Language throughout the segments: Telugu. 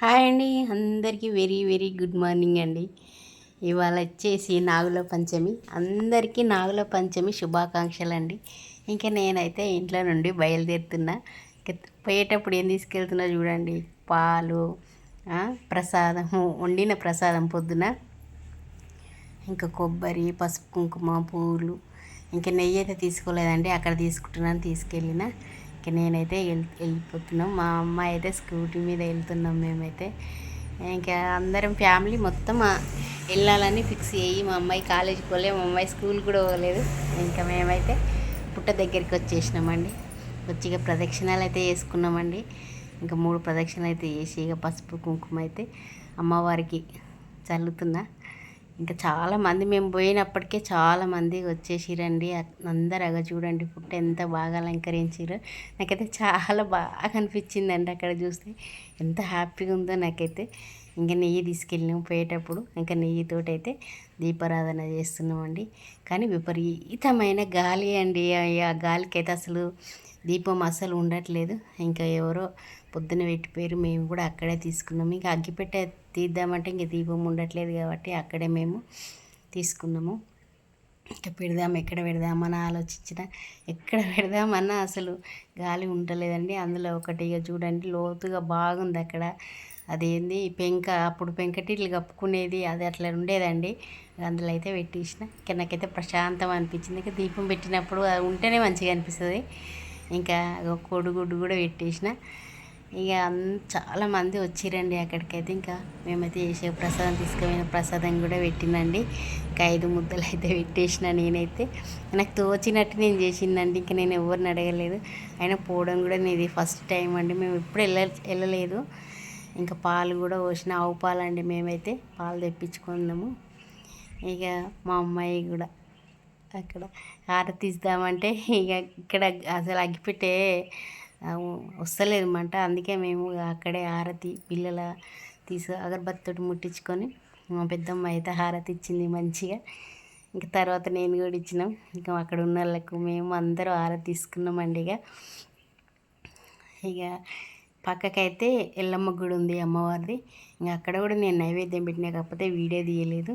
హాయ్ అండి. అందరికీ వెరీ వెరీ గుడ్ మార్నింగ్ అండి. ఇవాళ వచ్చేసి నాగుల పంచమి. అందరికీ నాగుల పంచమి శుభాకాంక్షలు అండి. ఇంకా నేనైతే ఇంట్లో నుండి బయలుదేరుతున్నా. పోయేటప్పుడు ఏం తీసుకెళ్తున్నా చూడండి. పాలు ప్రసాదము వండిన ప్రసాదం పొద్దున. ఇంకా కొబ్బరి పసుపు కుంకుమ పూలు. ఇంకా నెయ్యి అయితే తీసుకోలేదండి. అక్కడ తీసుకుంటున్నాను తీసుకెళ్ళిన. ఇక నేనైతే వెళ్ళిపోతున్నాం. మా అమ్మాయి అయితే స్కూటీ మీద వెళ్తున్నాం మేమైతే. ఇంకా అందరం ఫ్యామిలీ మొత్తం వెళ్ళాలని ఫిక్స్ అయ్యి మా అమ్మాయి కాలేజీకి పోలే మా అమ్మాయి స్కూల్ కూడా పోలేదు. ఇంకా మేమైతే పుట్ట దగ్గరికి వచ్చేసినామండి. వచ్చి ఇక ప్రదక్షిణాలు అయితే వేసుకున్నామండి ఇంకా మూడు ప్రదక్షిణలు అయితే వేసి ఇక పసుపు కుంకుమ అయితే అమ్మవారికి చల్లుతున్నా. ఇంకా చాలామంది మేము పోయినప్పటికే చాలామంది వచ్చేసిరండి. అందరు అగ చూడండి పుట్ట ఎంత బాగా అలంకరించారు నాకైతే చాలా బాగా అనిపించిందండి అక్కడ చూస్తే. ఎంత హ్యాపీగా ఉందో నాకైతే. ఇంకా నెయ్యి తీసుకెళ్ళినాం పోయేటప్పుడు. ఇంకా నెయ్యితోటి అయితే దీపారాధన చేస్తున్నామండి. కానీ విపరీతమైన గాలి అండి. ఆ గాలికి అయితే అసలు దీపం అసలు ఉండట్లేదు. ఇంకా ఎవరో పొద్దున పెట్టిపోయారు మేము కూడా అక్కడే తీసుకున్నాము ఇంకా అగ్గిపెట్టే తీద్దామంటే ఇంక దీపం ఉండట్లేదు కాబట్టి అక్కడే మేము తీసుకున్నాము ఇంకా పెడదాం ఎక్కడ పెడదామని ఆలోచించిన. ఎక్కడ పెడదామన్నా అసలు గాలి ఉండలేదండి. అందులో ఒకటి ఇక చూడండి లోతుగా బాగుంది అక్కడ. అదేంది? పెంక అప్పుడు పెంకటీలు కప్పుకునేది అది అట్లా ఉండేదండి. అందులో అయితే పెట్టేసిన. ఇంకా నాకైతే ప్రశాంతం అనిపించింది. ఇంకా దీపం పెట్టినప్పుడు ఉంటేనే మంచిగా అనిపిస్తుంది. ఇంకా కొడుగుడ్డు కూడా పెట్టేసిన. ఇక చాలామంది వచ్చిరండి అక్కడికైతే ఇంకా. మేమైతే చేసే ప్రసాదం తీసుకుపోయిన ప్రసాదం కూడా పెట్టినండి ఇంకా ఐదు ముద్దలు అయితే పెట్టేసిన నేనైతే. నాకు తోచినట్టు నేను చేసిందండి ఇంకా నేను ఎవరిని అడగలేదు. అయినా పోవడం కూడా నేను ఫస్ట్ టైం అండి. మేము ఎప్పుడు వెళ్ళ వెళ్ళలేదు ఇంకా పాలు కూడా పోసిన ఆవు పాలు అండి మేమైతే. పాలు తెప్పించుకుందాము ఇక మా అమ్మాయి కూడా అక్కడ. హారతి ఇక ఇక్కడ అసలు అగ్గిపెట్టే వస్తలేదన్నమాట. అందుకే మేము అక్కడే హారతి పిల్లల తీసు అగరబత్తితో ముట్టించుకొని మా పెద్దమ్మ అయితే హారతి ఇచ్చింది మంచిగా. ఇంకా తర్వాత నేను కూడా ఇచ్చినాం. ఇంకా అక్కడ ఉన్న వాళ్ళకు మేము అందరూ హారతి తీసుకున్నామండి ఇక ఇక పక్కకైతే ఎల్లమ్మ గుడి ఉంది అమ్మవారిది. ఇంకా అక్కడ కూడా నేను నైవేద్యం పెట్టినా కాకపోతే వీడియో తీయలేదు.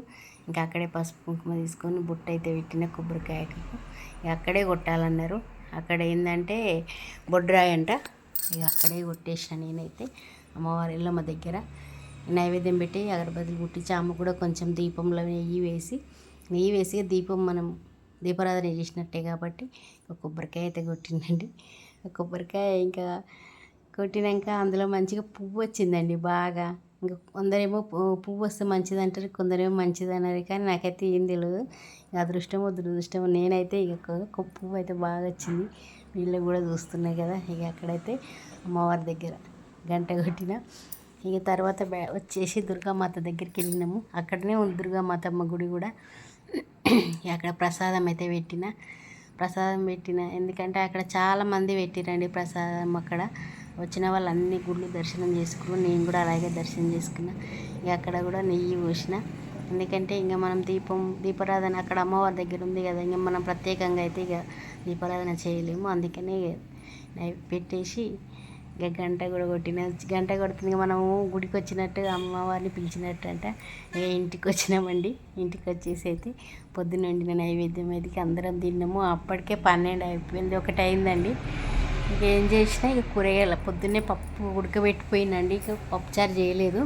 ఇంకా అక్కడే పసుపు కుంకుమ తీసుకొని బుట్ట అయితే పెట్టిన కొబ్బరికాయకు ఇక అక్కడే కొట్టాలన్నారు. అక్కడ ఏంటంటే బొడ్రాయి అంట. ఇక అక్కడే కొట్టేసిన నేనైతే. అమ్మవారి ఇళ్ళమ్మ దగ్గర. నైవేద్యం పెట్టి అగరబత్తులు కుట్టించి అమ్మ కూడా కొంచెం దీపంలో నెయ్యి వేసి నెయ్యి వేసి దీపం మనం దీపారాధన చేసినట్టే కాబట్టి కొబ్బరికాయ అయితే కొట్టిందండి. కొబ్బరికాయ ఇంకా కొట్టినాక అందులో మంచిగా పువ్వు వచ్చిందండి బాగా. ఇంకా కొందరేమో పువ్వు వస్తే మంచిది అంటారు కొందరేమో మంచిది అన్నారు కానీ నాకైతే ఏం తెలియదు అదృష్టమో దురదృష్టమో నేనైతే ఇక పువ్వు అయితే బాగా వచ్చింది. వీళ్ళు కూడా చూస్తున్నాయి కదా. ఇక అక్కడైతే అమ్మవారి దగ్గర గంట కొట్టిన. ఇక తర్వాత వచ్చేసి దుర్గామాత దగ్గరికి వెళ్ళినాము. అక్కడనే ఉంది దుర్గామాతమ్మ గుడి కూడా. అక్కడ ప్రసాదం అయితే పెట్టిన. ప్రసాదం పెట్టిన. ఎందుకంటే అక్కడ చాలామంది పెట్టిరండి ప్రసాదం అక్కడ. వచ్చిన వాళ్ళు అన్ని గుళ్ళు దర్శనం చేసుకుని నేను కూడా అలాగే దర్శనం చేసుకున్నా. ఇక అక్కడ కూడా నెయ్యి పోసిన. ఎందుకంటే ఇంకా మనం దీపం దీపారాధన అక్కడ అమ్మవారి దగ్గర ఉంది కదా ఇంకా మనం ప్రత్యేకంగా అయితే ఇక దీపారాధన చేయలేము. అందుకనే పెట్టేసి ఇక గంట కూడా కొట్టిన. గంట కొడుతుంది మనము గుడికి వచ్చినట్టు అమ్మవారిని పిలిచినట్టు అంట ఇక ఇంటికి వచ్చినామండి. ఇంటికి వచ్చేసి అయితే పొద్దున్న వండిన నైవేద్యం అయితే అందరం తిన్నాము. అప్పటికే పన్నెండు అయిపోయింది. ఒకటి అయిందండి. ఇక ఏం చేసినా ఇక కూరగాయల పొద్దున్నే పప్పు ఉడకబెట్టిపోయిందండి ఇక పప్పుచారు చేయలేదు.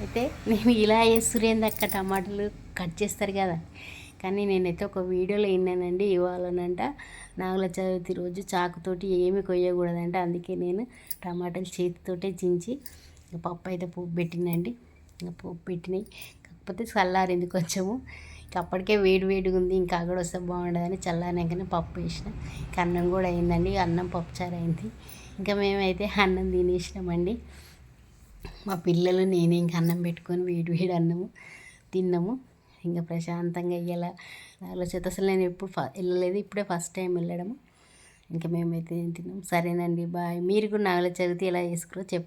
అయితే నేను ఇలా వేస్తురేంది అక్క టమాటాలు కట్ చేస్తారు కదా. కానీ నేనైతే ఒక వీడియోలో విన్నానండి ఇవ్వాలనంట. నాగుల చవితి రోజు చాకుతోటి ఏమి కొయ్యకూడదంట అందుకే నేను టమాటాలు చేతితోటే చించి పప్పు అయితే పువ్వు పెట్టినండి పువ్వు పెట్టినాయి. కాకపోతే చల్లారింది కొంచెము అప్పటికే వేడి వేడిగా ఉంది ఇంకా అక్కడ వస్తే బాగుండదని చల్లారినాకనే పప్పు వేసిన. అన్నం కూడా అయిందండి అన్నం పప్పుచారు అయింది. ఇంకా మేమైతే అన్నం తినేసినామండి. మా పిల్లలు నేనే ఇంకా అన్నం పెట్టుకొని వేడి వేడి అన్నము తిన్నాము. ఇంకా ప్రశాంతంగా అయ్యేలా ఆలోచన అసలు నేను ఎప్పుడు వెళ్ళలేదు ఇప్పుడే ఫస్ట్ టైం వెళ్ళడము. ఇంకా మేమైతే తిన్నాం. సరేనండి బాయ్. మీరు కూడా నాగల చదివితే ఎలా చేసుకోరో చెప్పు.